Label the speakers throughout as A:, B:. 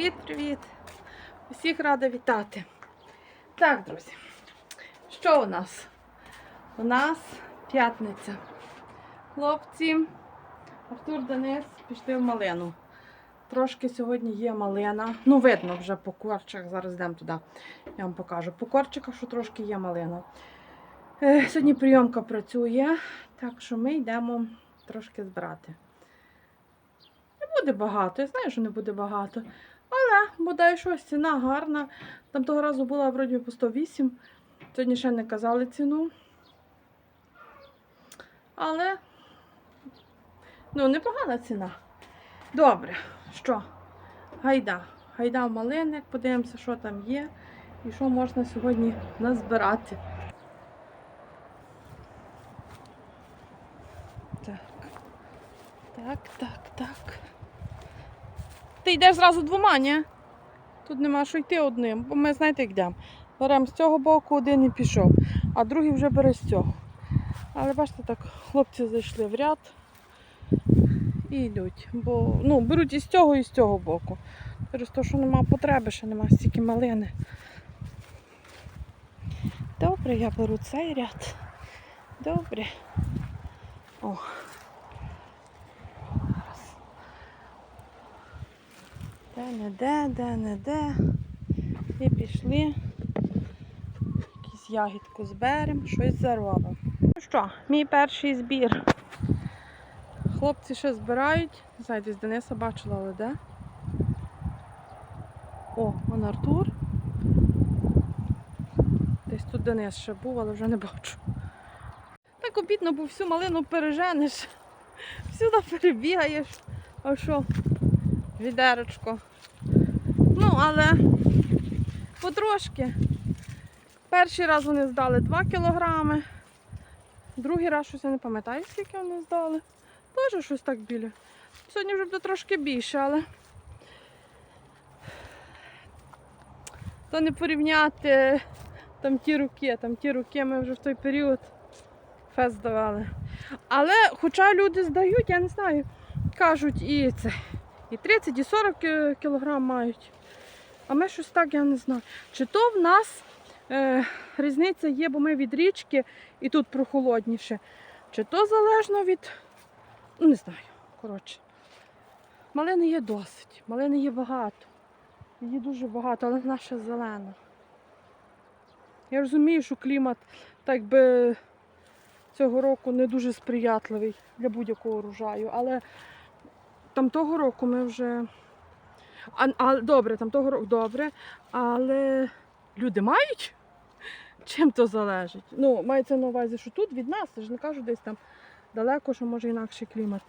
A: Привіт-привіт! Усіх рада вітати. Так, друзі, що у нас? У нас п'ятниця. Хлопці, Артур Денис пішли в малину. Трошки сьогодні є малина. Ну, видно вже по корчах. Зараз йдемо туди. Я вам покажу. По корчиках, що трошки є малина. Е, Сьогодні прийомка працює, так що ми йдемо трошки збирати. Не буде багато, я знаю, що не буде багато. Бодай щось, ціна гарна. Там того разу була вроді по 108. Сьогодні ще не казали ціну. Але ну, непогана ціна. Добре, що? Гайда. Гайда в малинник, подивимося, що там є і що можна сьогодні назбирати. Так. Так, так, так. Ти йдеш зразу двома, ні? Тут нема що йти одним, бо ми знаєте, як йдемо. Беремо з цього боку, один і пішов, а другий вже бере з цього. Але бачите, так, хлопці зайшли в ряд і йдуть. Бо ну, беруть і з цього, і з цього боку. Через те, що нема потреби, ще нема стільки малини. Добре, я беру цей ряд. Добре. О. Де не де, де не де. І пішли. Якусь ягідку зберемо, щось заробимо. Ну що, мій перший збір. Хлопці ще збирають. Не знаю, десь Дениса бачила, але де. О, вон Артур. Десь тут Денис ще був, але вже не бачу. Так обідно, бо всю малину переженеш, всюди перебігаєш. А що? Відерочко. Ну, але потрошки. Перший раз вони здали 2 кілограми. Другий раз щось я не пам'ятаю, скільки вони здали. Теж щось так біля. Сьогодні вже буде трошки більше, але то не порівняти там ті руки, там ті руки ми вже в той період фест здавали. Але хоча люди здають, я не знаю, кажуть, і це, і 30, і 40 кілограм мають. А ми щось так, я не знаю. Чи то в нас е, різниця є, бо ми від річки і тут прохолодніше. Чи то залежно від. Ну, не знаю. Коротше. Малини є досить, малини є багато. Її дуже багато, але наша зелена. Я розумію, що клімат так би цього року не дуже сприятливий для будь-якого урожаю, але там того року ми вже. А, а, добре, там того року добре, але люди мають? Чим то залежить? Ну, мається на увазі, що тут від нас, я ж не кажу десь там далеко, що може інакший клімат.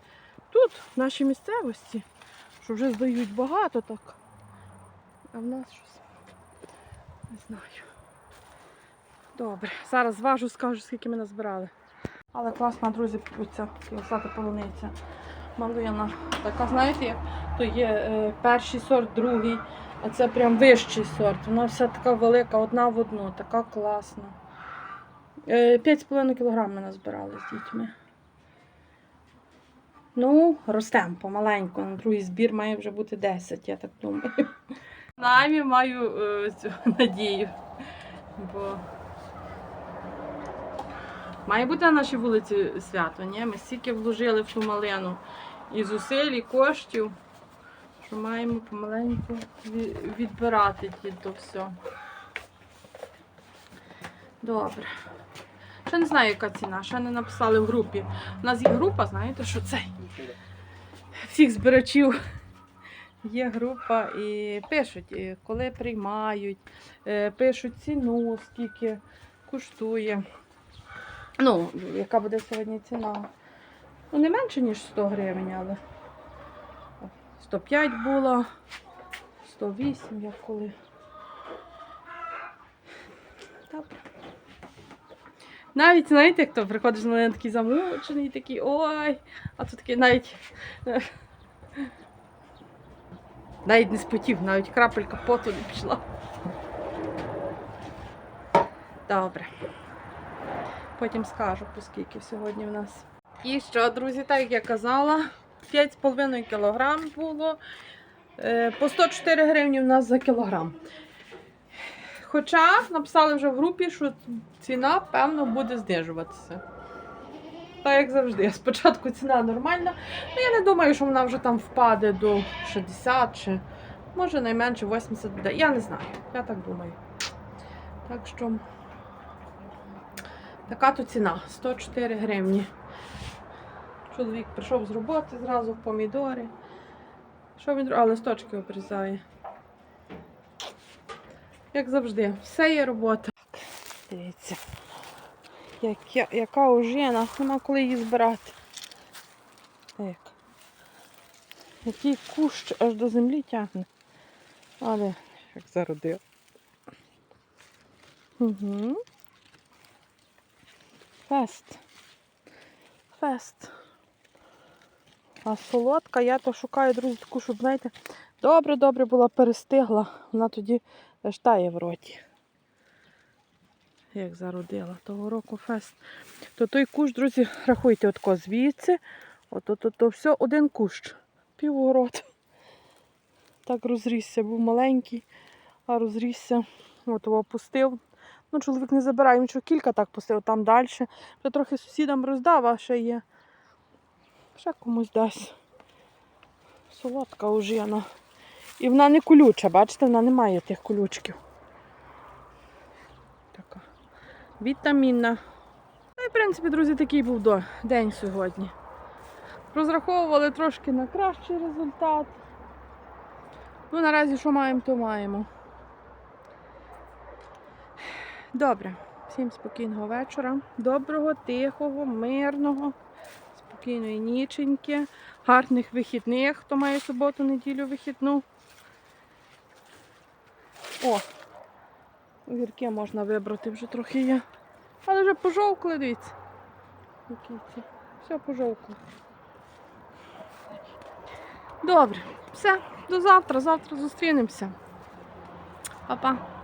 A: Тут, в нашій місцевості, що вже здають багато так. А в нас щось не знаю. Добре, зараз зважу, скажу, скільки ми назбирали. Але класна, друзі, кілосата полуниця. Малина. Така, знаєте, як то є е, перший сорт, другий, а це прям вищий сорт. Вона вся така велика, одна в одну, така класна. Е, 5,5 кг ми назбирали з дітьми. Ну, ростемо помаленьку. На другий збір має вже бути 10, я так думаю. Намі маю е, цю надію. Бо має бути на нашій вулиці свято, ні? Ми стільки вложили в ту малину і зусиль, і коштів, що маємо помаленьку відбирати ті все. Добре. Ще не знаю, яка ціна, ще не написали в групі. У нас є група, знаєте, що це всіх збирачів. Є група і пишуть, коли приймають, е, пишуть ціну, скільки коштує. Ну, яка буде сьогодні ціна. Ну, не менше, ніж 100 гривень, але 105 було, 108, як коли. Добре. Навіть, знаєте, як то приходиш на мене такий замучений, такий ой, а тут такий навіть. Навіть не спотів, навіть крапелька поту не пішла. Добре. Потім скажу, по скільки сьогодні в нас. І що, друзі, так як я казала, 5,5 кг було. Е, По 104 гривні в нас за кілограм. Хоча написали вже в групі, що ціна, певно, буде знижуватися. Так як завжди. Спочатку ціна нормальна. Ну, я не думаю, що вона вже там впаде до 60 чи може найменше 80 буде. Я не знаю. Я так думаю. Так що така то ціна 104 гривні. Чоловік прийшов з роботи зразу в помідори. Що він? А, листочки обрізає. Як завжди, все є робота. Дивіться. Як, я- яка ожина, нема коли її збирати. Як? Який кущ аж до землі тягне. Але як зародив. Угу. Фест. Фест. А солодка, я то шукаю, друзі, таку, щоб, знаєте, добре-добре була перестигла. Вона тоді аж тає в роті. Як зародила того року фест. То той кущ, друзі, рахуйте, отко звідси. Ото то, то все один кущ. Півгород. Так розрісся, був маленький, а розрісся. От його пустив. Ну, чоловік не забирає, він що кілька так пустив там далі. Вже трохи сусідам роздав, а ще є. Ще комусь дасть. Солодка ожина. І вона не колюча, бачите, вона не має тих колючків. Така. Вітамінна. Ну і, в принципі, друзі, такий був день сьогодні. Розраховували трошки на кращий результат. Ну, наразі що маємо, то маємо. Добре. Всім спокійного вечора. Доброго, тихого, мирного, спокійної ніченьки, гарних вихідних, хто має суботу, неділю вихідну. О! Огірки можна вибрати, вже трохи є. Але вже пожовкли, дивіться. Все пожовкло. Добре, все, до завтра. Завтра зустрінемося. Па-па.